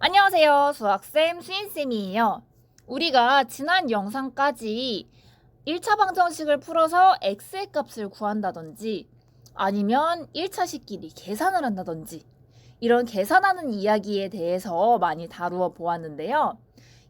안녕하세요. 수학쌤 수인쌤이에요. 우리가 지난 영상까지 1차 방정식을 풀어서 x의 값을 구한다든지 아니면 1차식끼리 계산을 한다든지 이런 계산하는 이야기에 대해서 많이 다루어 보았는데요.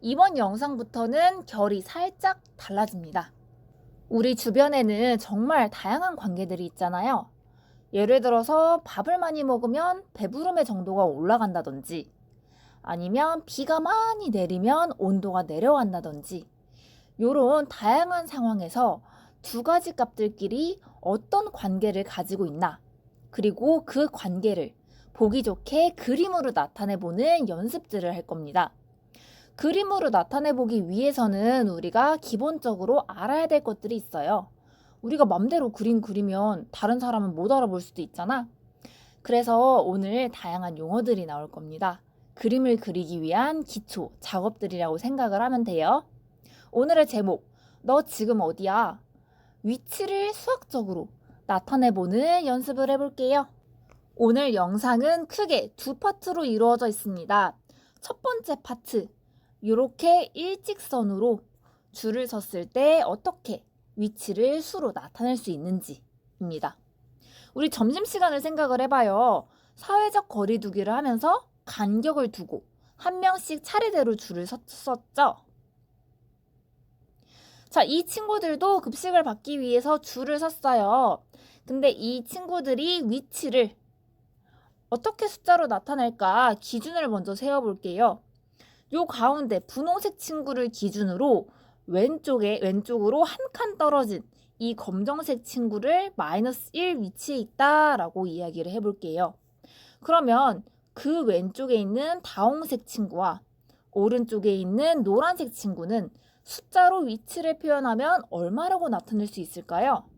이번 영상부터는 결이 살짝 달라집니다. 우리 주변에는 정말 다양한 관계들이 있잖아요. 예를 들어서 밥을 많이 먹으면 배부름의 정도가 올라간다든지 아니면 비가 많이 내리면 온도가 내려간다든지 요런 다양한 상황에서 두 가지 값들끼리 어떤 관계를 가지고 있나 그리고 그 관계를 보기 좋게 그림으로 나타내 보는 연습들을 할 겁니다. 그림으로 나타내 보기 위해서는 우리가 기본적으로 알아야 될 것들이 있어요. 우리가 맘대로 그림 그리면 다른 사람은 못 알아볼 수도 있잖아. 그래서 오늘 다양한 용어들이 나올 겁니다. 그림을 그리기 위한 기초 작업들이라고 생각을 하면 돼요. 오늘의 제목, 너 지금 어디야? 위치를 수학적으로 나타내보는 연습을 해볼게요. 오늘 영상은 크게 두 파트로 이루어져 있습니다. 첫 번째 파트, 이렇게 일직선으로 줄을 섰을 때 어떻게 위치를 수로 나타낼 수 있는지입니다. 우리 점심시간을 생각을 해봐요. 사회적 거리두기를 하면서 간격을 두고 한 명씩 차례대로 줄을 섰었죠. 자, 이 친구들도 급식을 받기 위해서 줄을 섰어요. 근데 이 친구들이 위치를 어떻게 숫자로 나타낼까 기준을 먼저 세워볼게요. 요 가운데 분홍색 친구를 기준으로 왼쪽에 왼쪽으로 한 칸 떨어진 이 검정색 친구를 마이너스 1 위치에 있다라고 이야기를 해볼게요. 그러면 그 왼쪽에 있는 다홍색 친구와 오른쪽에 있는 노란색 친구는 숫자로 위치를 표현하면 얼마라고 나타낼 수 있을까요?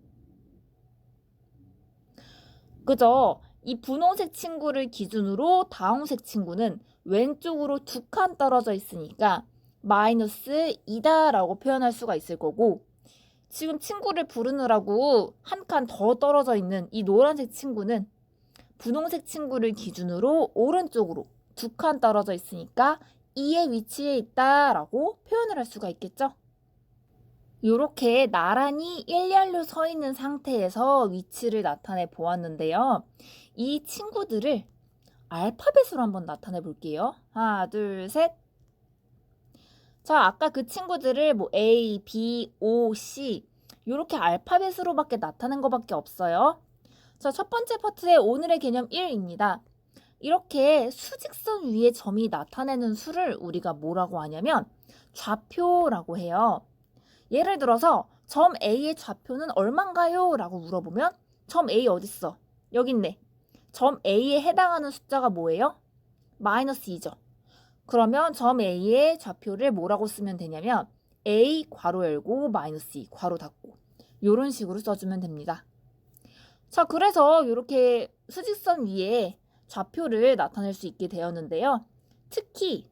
그죠? 이 분홍색 친구를 기준으로 다홍색 친구는 왼쪽으로 두 칸 떨어져 있으니까 마이너스 2다라고 표현할 수가 있을 거고 지금 친구를 부르느라고 한 칸 더 떨어져 있는 이 노란색 친구는 분홍색 친구를 기준으로 오른쪽으로 두 칸 떨어져 있으니까 2의 위치에 있다라고 표현을 할 수가 있겠죠. 이렇게 나란히 일렬로 서 있는 상태에서 위치를 나타내 보았는데요. 이 친구들을 알파벳으로 한번 나타내 볼게요. 하나, 둘, 셋. 자, 아까 그 친구들을 뭐 A, B, O, C 이렇게 알파벳으로밖에 나타낸 것밖에 없어요. 자, 첫 번째 파트의 오늘의 개념 1입니다. 이렇게 수직선 위에 점이 나타내는 수를 우리가 뭐라고 하냐면 좌표라고 해요. 예를 들어서 점 A의 좌표는 얼만가요? 라고 물어보면 점 A 어딨어? 여기 있네. 점 A에 해당하는 숫자가 뭐예요? 마이너스 2죠. 그러면 점 A의 좌표를 뭐라고 쓰면 되냐면 A 괄호 열고 마이너스 2 괄호 닫고 이런 식으로 써주면 됩니다. 자, 그래서 이렇게 수직선 위에 좌표를 나타낼 수 있게 되었는데요. 특히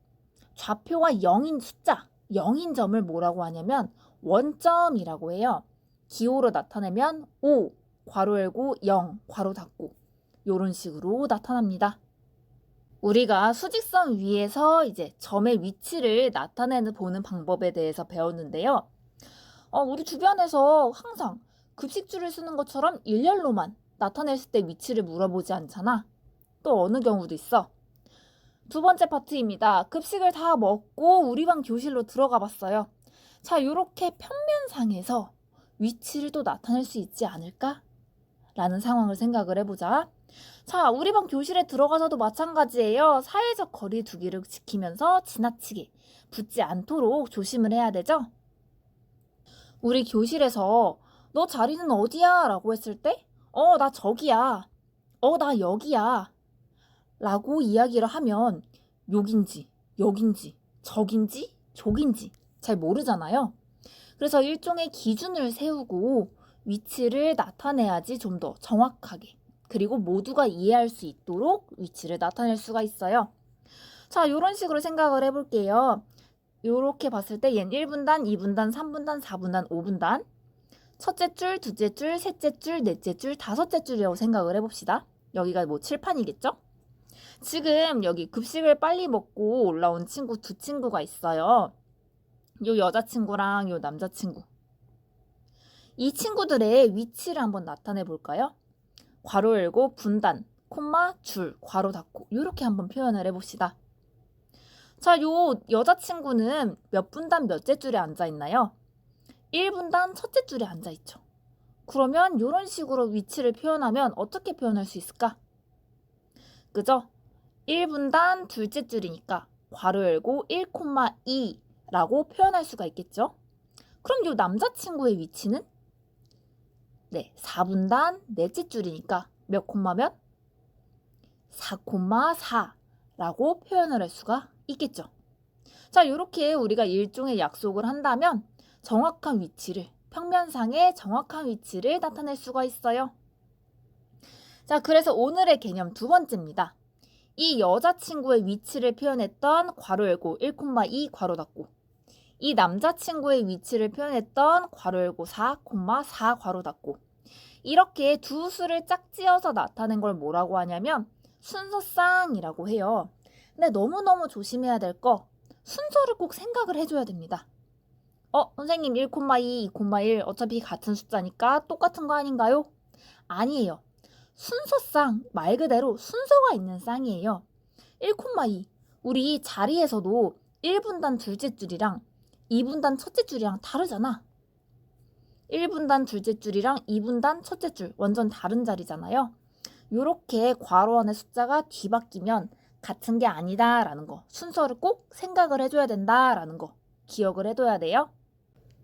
좌표가 0인 숫자, 0인 점을 뭐라고 하냐면 원점이라고 해요. 기호로 나타내면 5, 괄호 열고 0, 괄호 닫고 이런 식으로 나타납니다. 우리가 수직선 위에서 이제 점의 위치를 나타내는 보는 방법에 대해서 배웠는데요. 어, 우리 주변에서 항상 급식줄을 쓰는 것처럼 일렬로만 나타냈을 때 위치를 물어보지 않잖아. 또 어느 경우도 있어. 두 번째 파트입니다. 급식을 다 먹고 우리 방 교실로 들어가 봤어요. 자, 요렇게 평면상에서 위치를 또 나타낼 수 있지 않을까? 라는 상황을 생각을 해보자. 자, 우리 방 교실에 들어가서도 마찬가지예요. 사회적 거리 두기를 지키면서 지나치게 붙지 않도록 조심을 해야 되죠? 우리 교실에서 너 자리는 어디야? 라고 했을 때, 어, 나 저기야. 어, 나 여기야. 라고 이야기를 하면 욕인지, 여긴지, 적인지, 족인지 잘 모르잖아요. 그래서 일종의 기준을 세우고 위치를 나타내야지 좀 더 정확하게 그리고 모두가 이해할 수 있도록 위치를 나타낼 수가 있어요. 자, 이런 식으로 생각을 해볼게요. 이렇게 봤을 때 얘는 1분단, 2분단, 3분단, 4분단, 5분단 첫째 줄, 둘째 줄, 셋째 줄, 넷째 줄, 다섯째 줄이라고 생각을 해봅시다. 여기가 뭐 칠판이겠죠? 지금 여기 급식을 빨리 먹고 올라온 친구 두 친구가 있어요. 요 여자친구랑 요 남자친구. 이 친구들의 위치를 한번 나타내 볼까요? 괄호 열고 분단, 콤마, 줄, 괄호 닫고 이렇게 한번 표현을 해봅시다. 자, 요 여자친구는 몇 분단 몇째 줄에 앉아 있나요? 1분단 첫째 줄에 앉아 있죠. 그러면 이런 식으로 위치를 표현하면 어떻게 표현할 수 있을까? 그죠? 1분단 둘째 줄이니까 괄호 열고 1,2라고 표현할 수가 있겠죠? 그럼 이 남자친구의 위치는 네, 4분단 넷째 줄이니까 몇 콤마 면 4,4라고 표현을 할 수가 있겠죠. 자, 이렇게 우리가 일종의 약속을 한다면 정확한 위치를 평면상의 정확한 위치를 나타낼 수가 있어요. 자, 그래서 오늘의 개념 두 번째입니다. 이 여자친구의 위치를 표현했던 괄호 열고 1,2 괄호 닫고 이 남자친구의 위치를 표현했던 괄호 열고 4,4 괄호 닫고 이렇게 두 수를 짝지어서 나타낸 걸 뭐라고 하냐면 순서쌍이라고 해요. 근데 너무너무 조심해야 될 거 순서를 꼭 생각을 해줘야 됩니다. 어, 선생님 1,2, 2,1 어차피 같은 숫자니까 똑같은 거 아닌가요? 아니에요. 순서쌍 말 그대로 순서가 있는 쌍이에요. 1,2 우리 자리에서도 1분단 둘째 줄이랑 2분단 첫째 줄이랑 다르잖아. 1분단 둘째 줄이랑 2분단 첫째 줄 완전 다른 자리잖아요. 요렇게 괄호 안에 숫자가 뒤바뀌면 같은 게 아니다라는 거 순서를 꼭 생각을 해줘야 된다라는 거 기억을 해둬야 돼요.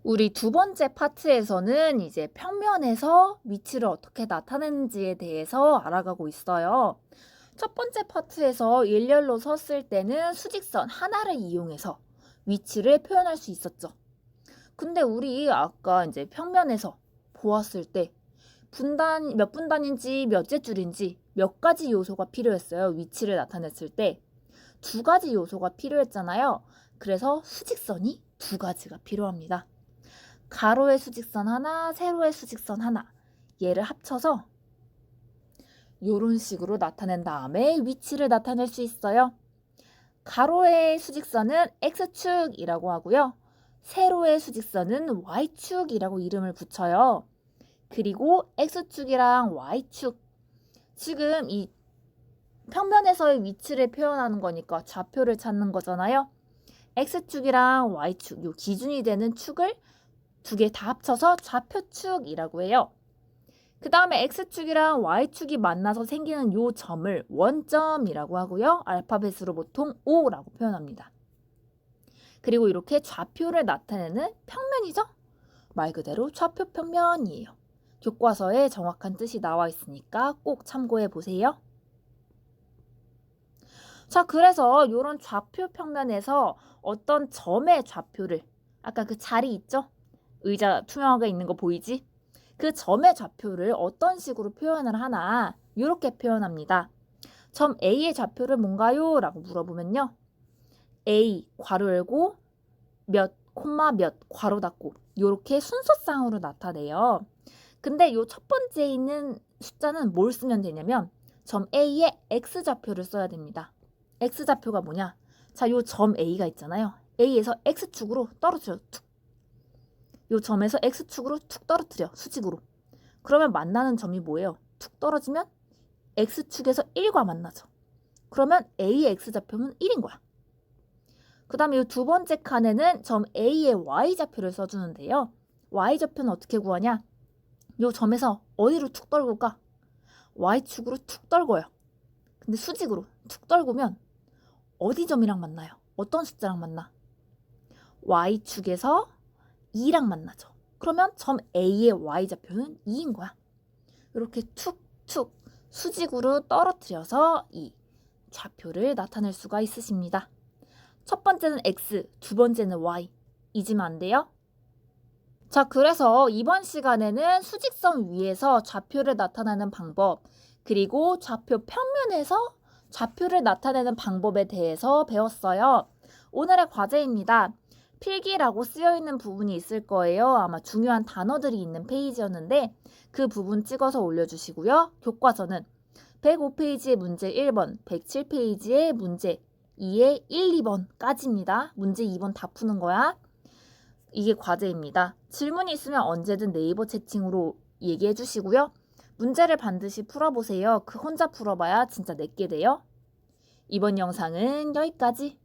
우리 두 번째 파트에서는 이제 평면에서 위치를 어떻게 나타내는지에 대해서 알아가고 있어요. 첫 번째 파트에서 일렬로 섰을 때는 수직선 하나를 이용해서 위치를 표현할 수 있었죠. 근데 우리 아까 이제 평면에서 보았을 때 분단 몇 분단인지 몇째 줄인지 몇 가지 요소가 필요했어요. 위치를 나타냈을 때 두 가지 요소가 필요했잖아요. 그래서 수직선이 두 가지가 필요합니다. 가로의 수직선 하나, 세로의 수직선 하나. 얘를 합쳐서 이런 식으로 나타낸 다음에 위치를 나타낼 수 있어요. 가로의 수직선은 x축이라고 하고요. 세로의 수직선은 y축이라고 이름을 붙여요. 그리고 x축이랑 y축 지금 이 평면에서의 위치를 표현하는 거니까 좌표를 찾는 거잖아요. x축이랑 y축 요 기준이 되는 축을 두 개 다 합쳐서 좌표축이라고 해요. 그 다음에 x축이랑 y축이 만나서 생기는 요 점을 원점이라고 하고요. 알파벳으로 보통 O라고 표현합니다. 그리고 이렇게 좌표를 나타내는 평면이죠. 말 그대로 좌표 평면이에요. 교과서에 정확한 뜻이 나와 있으니까 꼭 참고해 보세요. 자, 그래서 이런 좌표 평면에서 어떤 점의 좌표를 아까 그 자리 있죠? 의자 투명하게 있는 거 보이지? 그 점의 좌표를 어떤 식으로 표현을 하나 이렇게 표현합니다. 점 A의 좌표를 뭔가요? 라고 물어보면요. A 괄호 열고 몇 콤마 몇 괄호 닫고 이렇게 순서상으로 나타내요. 근데 요첫 번째에 있는 숫자는 뭘 쓰면 되냐면 점 A의 X좌표를 써야 됩니다. X좌표가 뭐냐? 자, 요 점 A가 있잖아요. A에서 X축으로 떨어뜨려 툭. 요 점에서 X축으로 툭 떨어뜨려 수직으로. 그러면 만나는 점이 뭐예요? 툭 떨어지면 X축에서 1과 만나죠. 그러면 A의 X좌표는 1인 거야. 그 다음에 이 두 번째 칸에는 점 A의 Y좌표를 써주는데요. Y좌표는 어떻게 구하냐? 요 점에서 어디로 툭 떨굴까? Y축으로 툭 떨궈요. 근데 수직으로 툭 떨구면 어디 점이랑 만나요? 어떤 숫자랑 만나? Y축에서 2랑 만나죠. 그러면 점 A의 Y좌표는 2인 거야. 이렇게 툭툭 수직으로 떨어뜨려서 이 좌표를 나타낼 수가 있으십니다. 첫 번째는 X, 두 번째는 Y. 잊으면 안 돼요? 자, 그래서 이번 시간에는 수직선 위에서 좌표를 나타내는 방법, 그리고 좌표 평면에서 좌표를 나타내는 방법에 대해서 배웠어요. 오늘의 과제입니다. 필기라고 쓰여 있는 부분이 있을 거예요. 아마 중요한 단어들이 있는 페이지였는데 그 부분 찍어서 올려주시고요. 교과서는 105페이지의 문제 1번, 107페이지의 문제 2의 1, 2번까지입니다. 문제 2번 다 푸는 거야. 이게 과제입니다. 질문이 있으면 언제든 네이버 채팅으로 얘기해 주시고요. 문제를 반드시 풀어보세요. 그 혼자 풀어봐야 진짜 내게 돼요. 이번 영상은 여기까지.